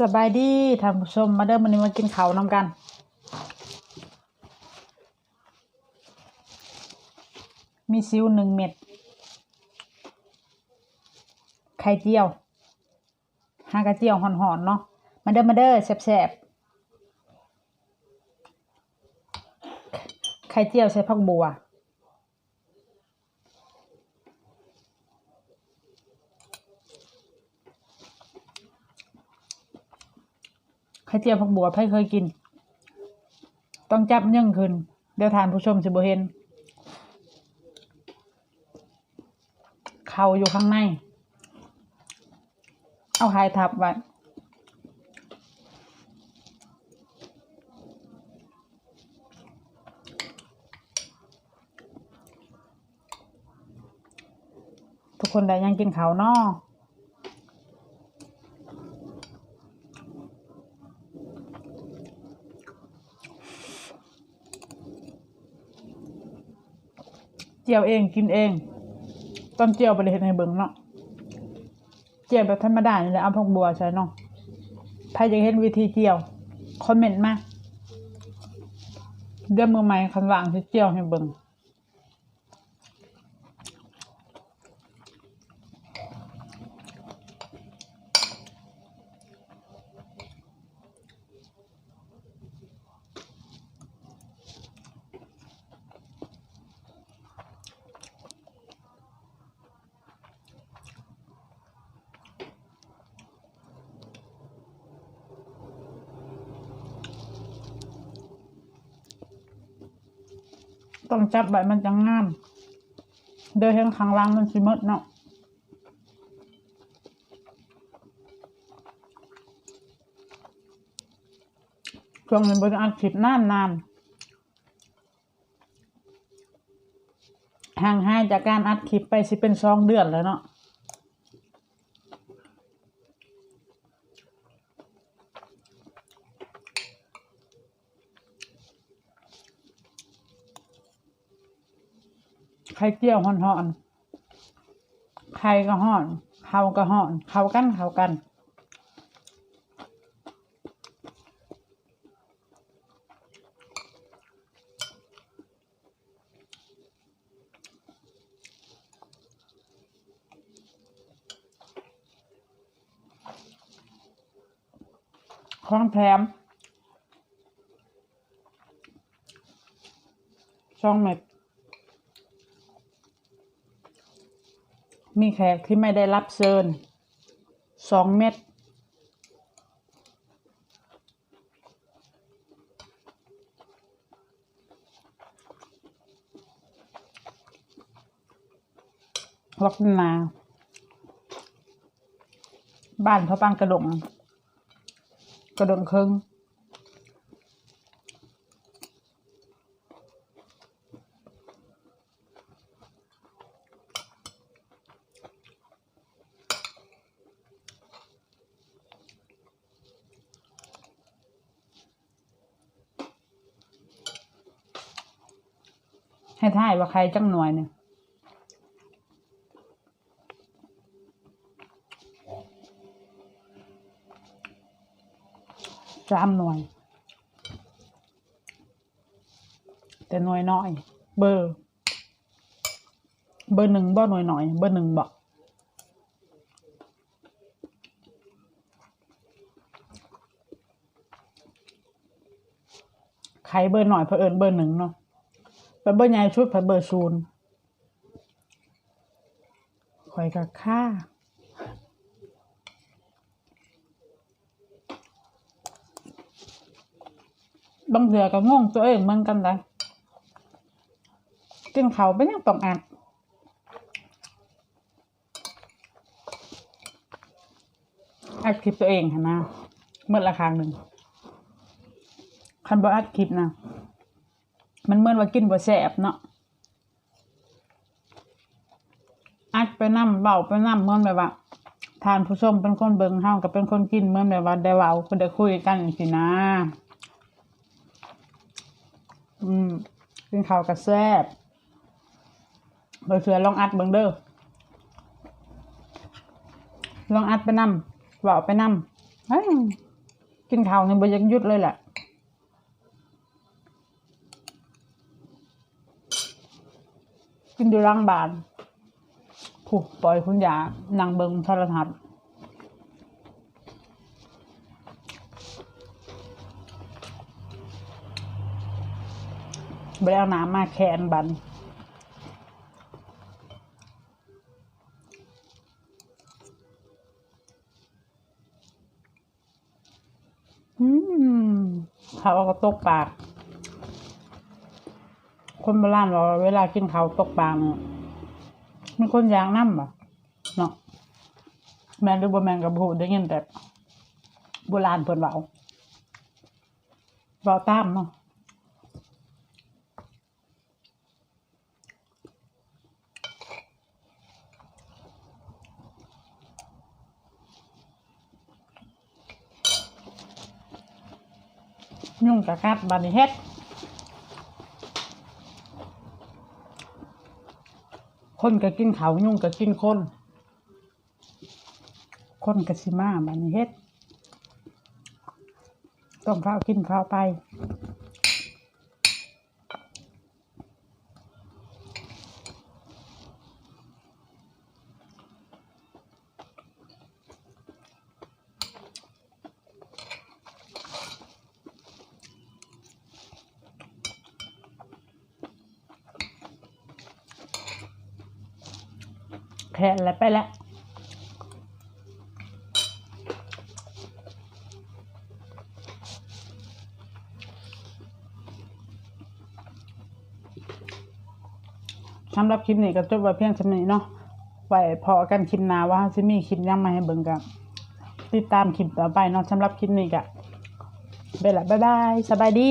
สบายดีท่านผู้ชมมาเด้อมันนี้มากินเขาวนำกัน มีซิวหนึ่งเม็ดไข่เจียวหากระเจียวหอนๆเนาะมาเด้อมาเด้อแซ่บๆไข่เจียวใส่ผักบัว ไข่เจียวผักบัวไพ่เคยกิน ต้องจับยั่งขึ้น เดี๋ยวทานผู้ชมสิบเห็นเขาอยู่ข้างใน เอาหายทับไว้ทุกคนได้ยังกินเขาวเนอ จียวเองกินเองต้นเจียวไปเลยเห็นให้เบิ่งเนาะเจียวแบบธรรมดานี่แหละเอาผักบัวใช่เนาะใครอยากเห็นวิธีเจียวคอมเมนต์มาเดือนมือใหม่คันวางที่เจียวให้เบิ่ง ต้องจับใบมันจะงาม เดินเห็นข้างล่างมันสิมดเนาะช่วงนี้บริอัดคลิปนานนานๆห่างหายจากการอัดคลิปไปสิเป็นสองเดือนแล้วเนาะ ไข่เจียวห่อนๆไข่ก็ห่อนเขาก็ห่อนเขากันเขากันของแถมสองเม็ด มีแขกที่ไม่ได้รับเชิญสองเม็ดลักนาบ้านเขาปังกระดงกระดงครึ่ง ให้ท่ายว่าใครจังหน่วยเนี่ยสามหน่วย แต่หน่วยน้อย เบอร์ เบอร์หนึ่งบ่หน่วยหน่อย เบอร์หนึ่งบ่ใครเบอร์หน่อยเพอเอิญเบอร์หนึ่งเนาะ แต่เบอร์ใหญ่ชุดเพอเบอร์ศูนย์คอยกับค่าบางเถื่อก็งงตัวเองเหมือนกันเลยกินเขาวเป็นยังต้องอัดอัดคลิปตัวเองค่ะนะเมื่อละครั้งหนึ่งคันบ่อัดคลิปนะ มันเหมือนว่ากินบ่แซ่บเนาะอัดไปนั่เบาไปนั่เหมือนแบบว่าทานผู้ชมเป็นคนเบิ่งเฮากับเป็นคนกินเหมือนแบบว่าได้เว้าคนได้คุยกันสินะ อืมกินข้าวกับแซ่บเบอร์เสือลองอัดเบิ่งเด้อลองอัดไปนำเว่าไปนำเฮ้ยกินข้าวนี่บ่อยังหยุดเลยแหละ กินดูร่างบานผูกปล่อยคุณยานางเบิงโทรทัศน์บริเอาน้ำมาแคนบันอืมเขาก็ตกปาก คนโบราณบอกว่าเวลากินเขาวตกปลาเนี่ยมีคนอยางน้ำบ่เนาะแม่นหรือบ่แม่นกับพูดได้ยินแต่โบราณเพิ่นเว้าเว้าตามเนาะยุ่งกะกัดบัดนี้เฮ็ด คนก็กินเขายุ่งก็กินคน คนก็สิมาบันี้เฮ็ด ต้องเฝ้ากินเฝ้าไป แค่แล้วไปแล้วสำหรับคลิปนี้ก็จบไว้เพียงเท่านี้เนาะไว้พอกันคลิปหน้าว่าจะมีคลิปยังมาให้เบิ่งกันติดตามคลิปต่อไปเนาะสำหรับคลิปนี้ก็ไปละบ๊ายบายสบายดี